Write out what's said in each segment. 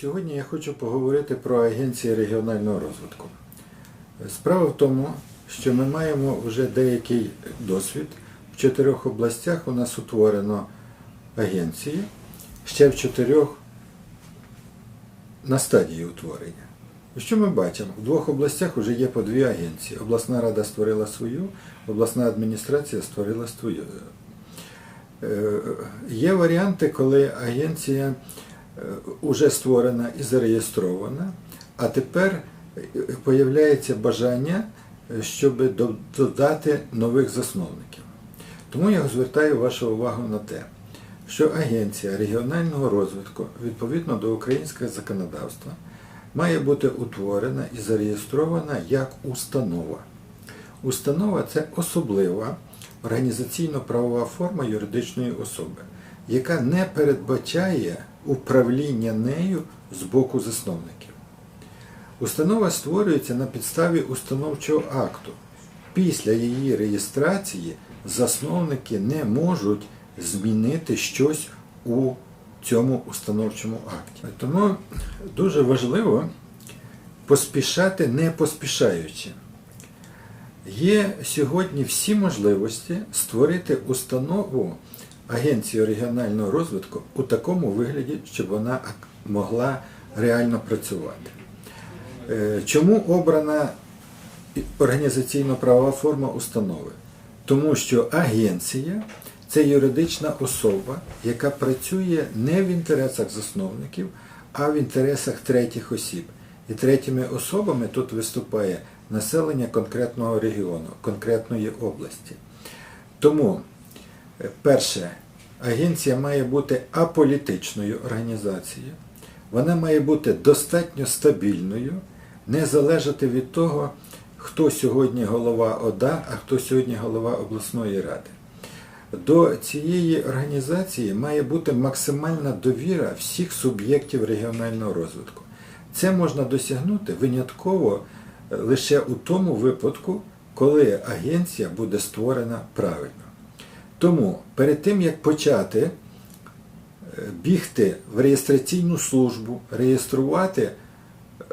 Сьогодні я хочу поговорити про агенції регіонального розвитку. Справа в тому, що ми маємо вже деякий досвід. В чотирьох областях у нас утворено агенції, ще в чотирьох на стадії утворення. Що ми бачимо? В двох областях вже є по дві агенції. Обласна рада створила свою, обласна адміністрація створила свою. Е, Є варіанти, коли агенція вже створена і зареєстрована, а тепер появляється бажання, е, щоб додати нових засновників. Тому я звертаю вашу увагу на те, що Агенція регіонального розвитку відповідно до українського законодавства має бути утворена і зареєстрована як установа. Установа це особлива організаційно-правова форма юридичної особи, яка не передбачає управління нею з боку засновників. Установа створюється на підставі установчого акту. Після її реєстрації засновники не можуть змінити щось у цьому установчому акті. Тому дуже важливо поспішати не поспішаючи. Є сьогодні всі можливості створити установу Агенцію регіонального розвитку у такому вигляді, щоб вона могла реально працювати. Е, Чому обрана організаційно-правова форма установи? Тому що агенція це юридична особа, яка працює не в інтересах засновників, а в інтересах третіх осіб. І третіми особами тут виступає населення конкретного регіону, конкретної області. Тому, перше, агенція має бути аполітичною організацією, вона має бути достатньо стабільною, не залежати від того, хто сьогодні голова ОДА, а хто сьогодні голова обласної ради. До цієї організації має бути максимальна довіра всіх суб'єктів регіонального розвитку. Це можна досягнути винятково е, лише у тому випадку, коли агенція буде створена правильно. Тому перед тим як почати е, бігти в реєстраційну службу, реєструвати е,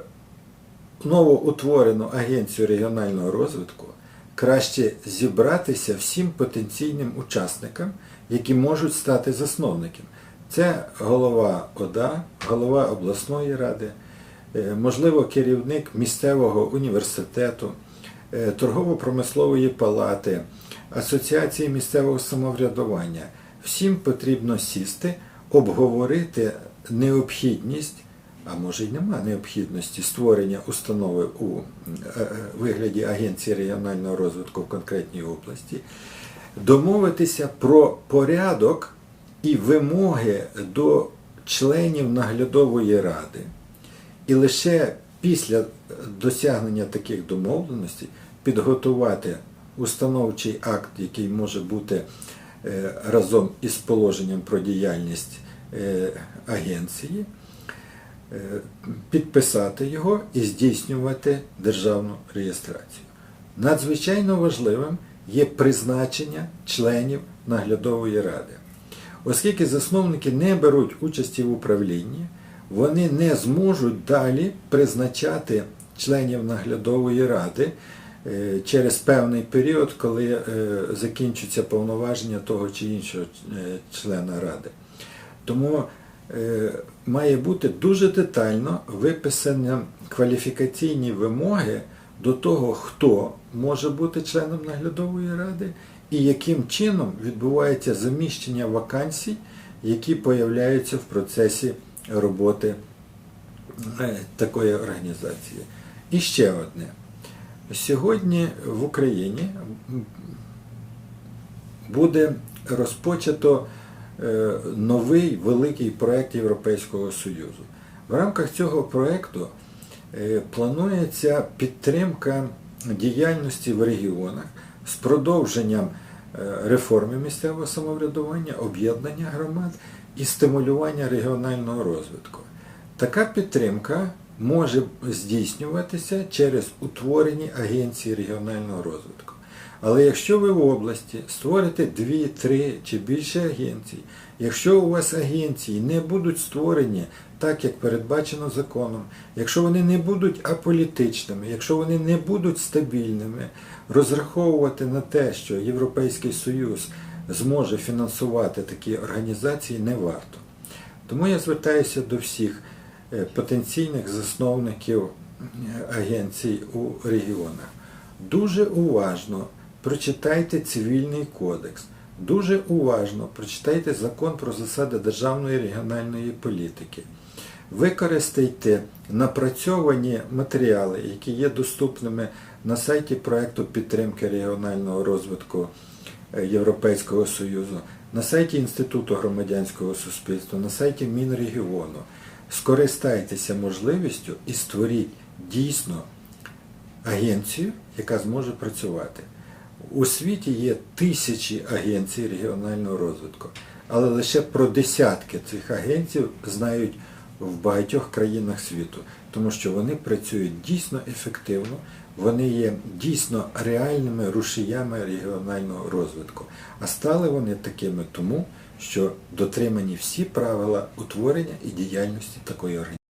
новоутворену агенцію регіонального розвитку, краще зібратися всім потенційним учасникам, які можуть стати засновником. Це голова ОДА, голова обласної ради, е, можливо, керівник місцевого університету, торгово-промислової палати, асоціації місцевого самоврядування. Всім потрібно сісти, обговорити необхідність, а може й нема необхідності створення установи у е, е, вигляді Агенції регіонального розвитку в конкретній області, домовитися про порядок і вимоги до членів наглядової ради. І лише після досягнення таких домовленостей підготувати установчий акт, який може бути е, разом із положенням про діяльність е, агенції, е, підписати його і здійснювати державну реєстрацію. Надзвичайно важливим є призначення членів наглядової ради. Оскільки засновники не беруть участі в управлінні, вони не зможуть далі призначати членів наглядової ради через певний період, коли е, закінчуться повноваження того чи іншого е, члена ради. Тому е, має бути дуже детально виписані кваліфікаційні вимоги до того, хто може бути членом наглядової ради і яким чином відбувається заміщення вакансій, які появляються в процесі роботи е, такої організації. І ще одне. Сьогодні в Україні буде розпочато е, новий великий проєкт Європейського Союзу. В рамках цього проєкту е, планується підтримка діяльності в регіонах з продовженням е, реформи місцевого самоврядування, об'єднання громад і стимулювання регіонального розвитку. Така підтримка може здійснюватися через утворені агенції регіонального розвитку. Але якщо ви в області створите дві, три чи більше агенцій, якщо у вас агенції не будуть створені так, як передбачено законом, якщо вони не будуть аполітичними, якщо вони не будуть стабільними, розраховувати на те, що Європейський Союз зможе фінансувати такі організації, не варто. Тому я звертаюся до всіх потенційних засновників е, агенцій у регіонах. Дуже уважно прочитайте цивільний кодекс, дуже уважно прочитайте закон про засади державної регіональної політики. Використайте напрацьовані матеріали, які є доступними на сайті проекту підтримки регіонального розвитку е, Європейського Союзу, на сайті Інституту громадянського суспільства, на сайті Мінрегіону. Скористайтеся можливістю і створіть дійсно агенцію, яка зможе працювати. У світі є тисячі агенцій регіонального розвитку, але лише про десятки цих агенцій знають в багатьох країнах світу, тому що вони працюють дійсно ефективно, вони є дійсно реальними рушіями регіонального розвитку. А стали вони такими тому, що дотримані всі правила утворення і діяльності такої організації.